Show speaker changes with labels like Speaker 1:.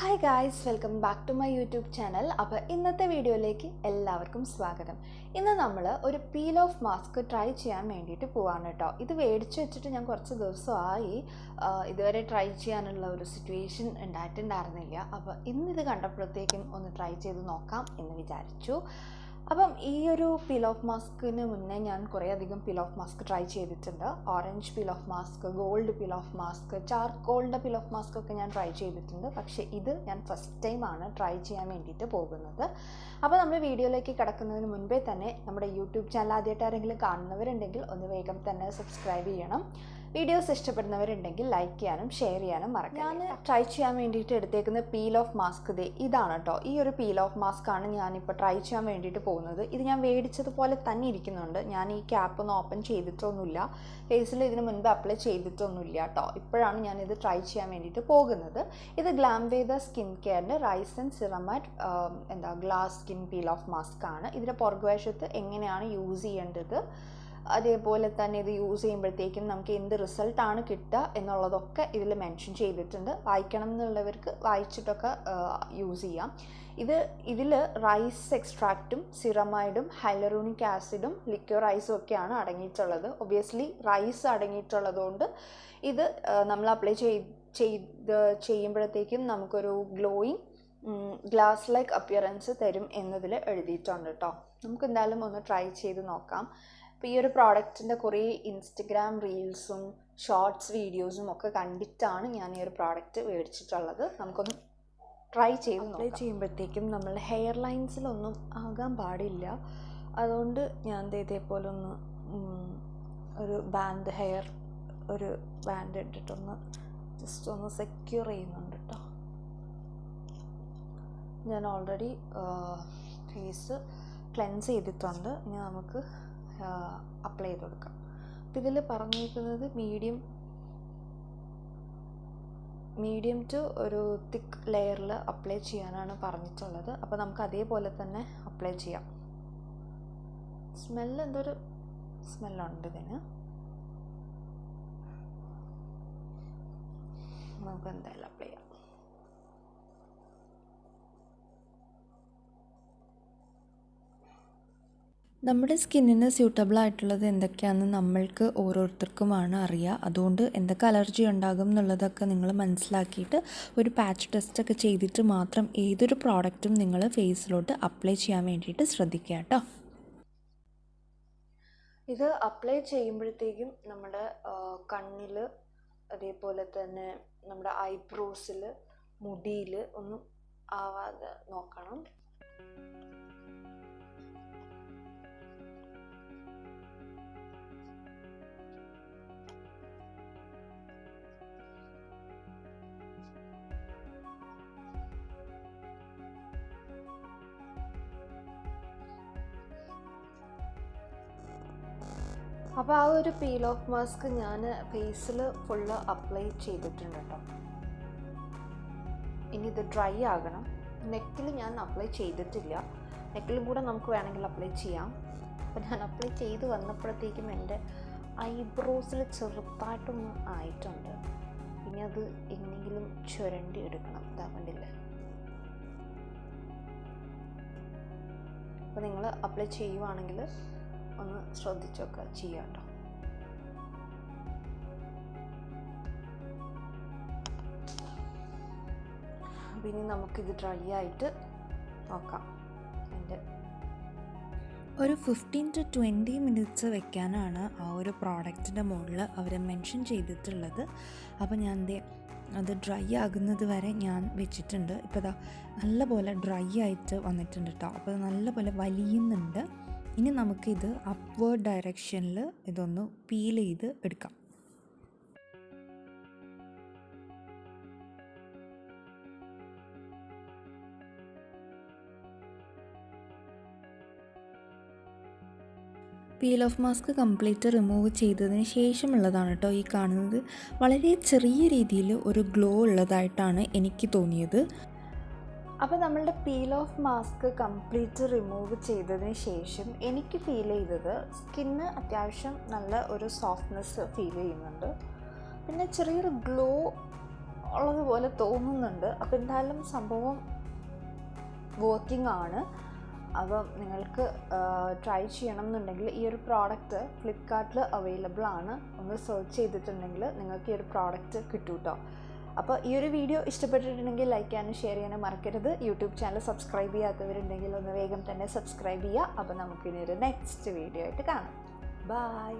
Speaker 1: Hi guys welcome back to my YouTube channel അപ്പോൾ ഇന്നത്തെ വീഡിയോയിലേക്ക് എല്ലാവർക്കും സ്വാഗതം. ഇന്ന് നമ്മൾ ഒരു പീൽ ഓഫ് മാസ്ക് ട്രൈ ചെയ്യാൻ വേണ്ടിയിട്ട് പോവാണ് കേട്ടോ. ഇത് മേടിച്ച് വെച്ചിട്ട് ഞാൻ കുറച്ച് ദിവസമായി ഇതുവരെ ട്രൈ ചെയ്യാനുള്ള ഒരു സിറ്റുവേഷൻ ഉണ്ടായിട്ടുണ്ടായിരുന്നില്ല. അപ്പോൾ ഇന്നിത് കണ്ടപ്പോഴത്തേക്കും ഒന്ന് ട്രൈ ചെയ്ത് നോക്കാം എന്ന് വിചാരിച്ചു. അപ്പം ഈ ഒരു പീൽ ഓഫ് മാസ്കിന് മുന്നേ ഞാൻ കുറേ അധികം പീൽ ഓഫ് മാസ്ക് ട്രൈ ചെയ്തിട്ടുണ്ട്. Orange peel off mask gold peel off mask ചാർക്കോളിന്റെ peel off mask ഒക്കെ ഞാൻ ട്രൈ ചെയ്തിട്ടുണ്ട്. പക്ഷേ ഇത് ഞാൻ ഫസ്റ്റ് ടൈമാണ് ട്രൈ ചെയ്യാൻ വേണ്ടിയിട്ട് പോകുന്നത്. അപ്പോൾ നമ്മൾ വീഡിയോയിലേക്ക് കിടക്കുന്നതിന് മുൻപേ തന്നെ നമ്മുടെ യൂട്യൂബ് ചാനൽ ആദ്യമായിട്ട് ആരെങ്കിലും കാണുന്നവരുണ്ടെങ്കിൽ ഒന്ന് വേഗം തന്നെ സബ്സ്ക്രൈബ് ചെയ്യണം. വീഡിയോസ് ഇഷ്ടപ്പെടുന്നവരുണ്ടെങ്കിൽ ലൈക്ക് ചെയ്യാനും ഷെയർ ചെയ്യാനും മറക്കാം ഞാൻ ട്രൈ ചെയ്യാൻ വേണ്ടിയിട്ട് എടുത്തേക്കുന്ന പീൽ ഓഫ് മാസ്ക് ദേ ഇതാണ് കേട്ടോ ഈ ഒരു പീൽ ഓഫ് മാസ്ക് ആണ് ഞാനിപ്പോൾ ട്രൈ ചെയ്യാൻ വേണ്ടിയിട്ട് പോകുന്നത്. ഇത് ഞാൻ മേടിച്ചതുപോലെ തന്നെ ഇരിക്കുന്നുണ്ട്. ഞാൻ ഈ ക്യാപ്പ് ഒന്ന് ഓപ്പൺ ചെയ്തിട്ടൊന്നുമില്ല. ഫേസിൽ ഇതിന് മുൻപ് അപ്ലൈ ചെയ്തിട്ടൊന്നുമില്ല കേട്ടോ ഇപ്പോഴാണ് ഞാൻ ഇത് ട്രൈ ചെയ്യാൻ വേണ്ടിയിട്ട് പോകുന്നത്. ഇത് ഗ്ലാംവേദ സ്കിൻ കെയറിന്റെ റൈസ് ആൻഡ് സിറമാറ്റ് എന്താ glass skin peel off mask ആണ്. ഇതിന്റെ പുറകുവശത്ത് എങ്ങനെയാണ് യൂസ് ചെയ്യേണ്ടത്? അതേപോലെ തന്നെ ഇത് യൂസ് ചെയ്യുമ്പോഴത്തേക്കും നമുക്ക് എന്ത് റിസൾട്ടാണ് കിട്ടുക എന്നുള്ളതൊക്കെ ഇതിൽ മെൻഷൻ ചെയ്തിട്ടുണ്ട്. വായിക്കണം എന്നുള്ളവർക്ക് വായിച്ചിട്ടൊക്കെ യൂസ് ചെയ്യാം. ഇത് ഇതിൽ റൈസ് എക്സ്ട്രാക്റ്റും സിറമൈഡും ഹൈലറൂണിക് ആസിഡും ലിക്വർ റൈസും ഒക്കെയാണ് അടങ്ങിയിട്ടുള്ളത്. ഒബിയസ്ലി റൈസ് അടങ്ങിയിട്ടുള്ളതുകൊണ്ട് ഇത് നമ്മൾ അപ്ലൈ ചെയ് ചെയ്ത് ചെയ്യുമ്പോഴത്തേക്കും നമുക്കൊരു ഗ്ലോയിങ് ഗ്ലാസ് ലൈക്ക് അപ്പിയറൻസ് തരും എന്നതിൽ എഴുതിയിട്ടുണ്ട് കേട്ടോ നമുക്ക് എന്തായാലും ഒന്ന് ട്രൈ ചെയ്ത് നോക്കാം. അപ്പോൾ ഈ ഒരു പ്രോഡക്റ്റിന്റെ കുറേ ഇൻസ്റ്റഗ്രാം റീൽസും ഷോർട്സ് വീഡിയോസും ഒക്കെ കണ്ടിട്ടാണ് ഞാൻ ഈ ഒരു പ്രോഡക്റ്റ് മേടിച്ചിട്ടുള്ളത്. നമുക്കൊന്ന് ട്രൈ ചെയ്ത് അപ്ലൈ ചെയ്യുമ്പോഴത്തേക്കും നമ്മൾ ഹെയർ ലൈൻസിലൊന്നും ആകാൻ പാടില്ല. അതുകൊണ്ട് ഞാൻ ഇതേപോലെ ഒന്ന് ഒരു ബാൻഡ് ഹെയർ ഒരു ബാൻഡ് ഇട്ടിട്ടൊന്ന് ജസ്റ്റ് ഒന്ന് സെക്യൂർ ചെയ്യുന്നുണ്ട് കേട്ടോ ഞാൻ ഓൾറെഡി ഫേസ് ക്ലെൻസ് ചെയ്തിട്ടുണ്ട്. ഇനി നമുക്ക് അപ്ലൈ ചെയ്ത് കൊടുക്കാം. അപ്പം ഇതിൽ പറഞ്ഞിരിക്കുന്നത് മീഡിയം മീഡിയം ടു ഒരു തിക്ക് ലെയറിൽ അപ്ലൈ ചെയ്യാനാണ് പറഞ്ഞിട്ടുള്ളത്. അപ്പോൾ നമുക്ക് അതേപോലെ തന്നെ അപ്ലൈ ചെയ്യാം. സ്മെല്ല് എന്തൊരു സ്മെല്ലുണ്ട് ഇതിന്? നമുക്ക് എന്തായാലും അപ്ലൈ ചെയ്യാം. നമ്മുടെ സ്കിന്നിന് സ്യൂട്ടബിൾ ആയിട്ടുള്ളത് എന്തൊക്കെയാണെന്ന് നമ്മൾക്ക് ഓരോരുത്തർക്കുമാണ് അറിയുക അതുകൊണ്ട് എന്തൊക്കെ അലർജി ഉണ്ടാകും എന്നുള്ളതൊക്കെ നിങ്ങൾ മനസ്സിലാക്കിയിട്ട് ഒരു പാച്ച് ടെസ്റ്റ് ഒക്കെ ചെയ്തിട്ട് മാത്രം ഏതൊരു പ്രോഡക്റ്റും നിങ്ങൾ ഫേസിലോട്ട് അപ്ലൈ ചെയ്യാൻ വേണ്ടിയിട്ട് ശ്രദ്ധിക്കുക കേട്ടോ. ഇത് അപ്ലൈ ചെയ്യുമ്പോഴത്തേക്കും നമ്മുടെ കണ്ണിൽ അതേപോലെ തന്നെ നമ്മുടെ ഐബ്രോസിൽ മുടിയിൽ ഒന്നും ആവാതെ നോക്കണം. അപ്പോൾ ആ ഒരു പീൽ ഓഫ് മാസ്ക് ഞാൻ ഫേസിൽ ഫുള്ള് അപ്ലൈ ചെയ്തിട്ടുണ്ട് കേട്ടോ ഇനി ഇത് ഡ്രൈ ആകണം. നെക്കിൽ ഞാൻ അപ്ലൈ ചെയ്തിട്ടില്ല. നെക്കിലും കൂടെ നമുക്ക് വേണമെങ്കിൽ അപ്ലൈ ചെയ്യാം. അപ്പോൾ ഞാൻ അപ്ലൈ ചെയ്ത് വന്നപ്പോഴത്തേക്കും എന്റെ ഐബ്രോസിൽ ചെറുതായിട്ടൊന്ന് ആയിട്ടുണ്ട്. ഇനി അത് എങ്ങനെയെങ്കിലും ചുരണ്ടി എടുക്കണം. ഇതാ കണ്ടില്ലേ? അപ്പോൾ നിങ്ങൾ അപ്ലൈ ചെയ്യുവാണെങ്കിൽ ഒന്ന് ശ്രദ്ധിച്ചൊക്കെ ചെയ്യാം കേട്ടോ. അപ്പം നമുക്കിത് ഡ്രൈ ആയിട്ട് നോക്കാം. ഒരു ഫിഫ്റ്റീൻ ടു ട്വന്റി മിനിറ്റ്സ് വെക്കാനാണ് ആ ഒരു പ്രോഡക്റ്റിന്റെ മുകളിൽ അവർ മെൻഷൻ ചെയ്തിട്ടുള്ളത്. അപ്പോൾ ഞാൻ എന്തേ അത് ഡ്രൈ ആകുന്നത് വരെ ഞാൻ വെച്ചിട്ടുണ്ട്. ഇപ്പോൾ ഇതാ നല്ലപോലെ ഡ്രൈ ആയിട്ട് വന്നിട്ടുണ്ട് കേട്ടോ അപ്പോൾ നല്ലപോലെ വലിയുന്നുണ്ട്. ഇനി നമുക്കിത് അപ്വേർഡ് ഡയറക്ഷനിൽ ഇതൊന്ന് പീൽ ചെയ്ത് എടുക്കാം. Peel off mask complete remove ചെയ്തതിന് ശേഷമുള്ളതാണ് കേട്ടോ ഈ കാണുന്നത്. വളരെ ചെറിയ രീതിയിൽ ഒരു ഗ്ലോ ഉള്ളതായിട്ടാണ് എനിക്ക് തോന്നിയത്. അപ്പോൾ നമ്മളുടെ peel off mask complete remove ചെയ്തതിന് ശേഷം എനിക്ക് ഫീൽ ചെയ്തത് സ്കിന്ന് അത്യാവശ്യം നല്ല ഒരു സോഫ്റ്റ്നെസ് ഫീൽ ചെയ്യുന്നുണ്ട്. പിന്നെ ചെറിയൊരു ഗ്ലോ ഉള്ളതുപോലെ തോന്നുന്നുണ്ട്. അപ്പോൾ എന്തായാലും സംഭവം വർക്കിംഗ് ആണ്. അപ്പം നിങ്ങൾക്ക് ട്രൈ ചെയ്യണം എന്നുണ്ടെങ്കിൽ ഈ ഒരു പ്രോഡക്റ്റ് ഫ്ലിപ്പ്കാർട്ടിൽ അവൈലബിൾ ആണ്. ഒന്ന് സെർച്ച് ചെയ്തിട്ടുണ്ടെങ്കിൽ നിങ്ങൾക്ക് ഈ ഒരു പ്രോഡക്റ്റ് കിട്ടും കേട്ടോ അപ്പോൾ ഈ ഒരു വീഡിയോ ഇഷ്ടപ്പെട്ടിട്ടുണ്ടെങ്കിൽ ലൈക്ക് ചെയ്യാനും ഷെയർ ചെയ്യാനും മറക്കരുത്. യൂട്യൂബ് ചാനൽ സബ്സ്ക്രൈബ് ചെയ്യാത്തവരുണ്ടെങ്കിൽ ഒന്ന് വേഗം തന്നെ സബ്സ്ക്രൈബ് ചെയ്യുക. അപ്പോൾ നമുക്കിനി ഒരു നെക്സ്റ്റ് വീഡിയോ ആയിട്ട് കാണാം. ബൈ